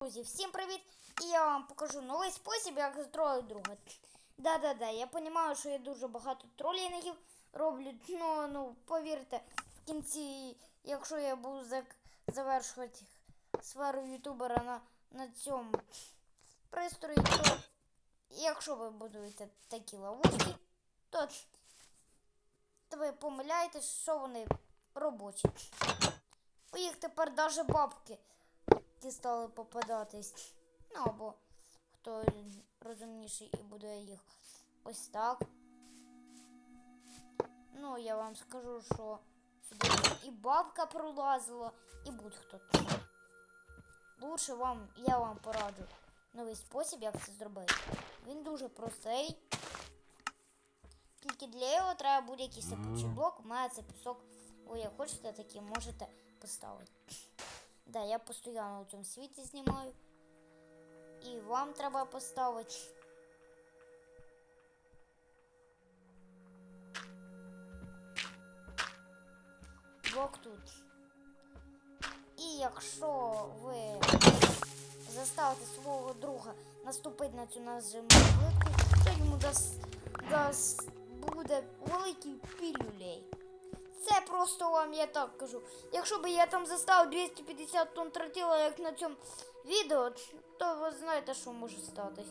Друзі, всім привіт! І я вам покажу новий спосіб, як затролити друга. Да-да-да, я розумію, що я дуже багато тролінгів роблю. Ну, ну, повірте, в кінці, якщо я буду завершувати сферу ютубера на, на цьому пристрої, то якщо ви будуєте такі ловушки, то, то ви помиляєтесь, що вони робочі. У їх тепер навіть бабки ті стали попадатись. Ну або хто розумніший і буде їх ось так. Ну, я вам скажу, що сюди і бабка пролазила, і будь-хто. Лучше вам, я вам пораджу новий спосіб, як це зробити. Він дуже простий. Тільки для його треба буде якийсь сипучий блок, у мене це пісок. Ви як хочете, такі можете поставити. Да, я постійно у цьому світі знімаю. І вам треба поставити. Блок тут. І якщо ви заставите свого друга наступити на цю нажимну плитку, то йому дасть, дасть просто вам я так кажу. Якщо б я там заставив 250 тонн тротила, як на цьому відео, то ви знаєте, що може статись.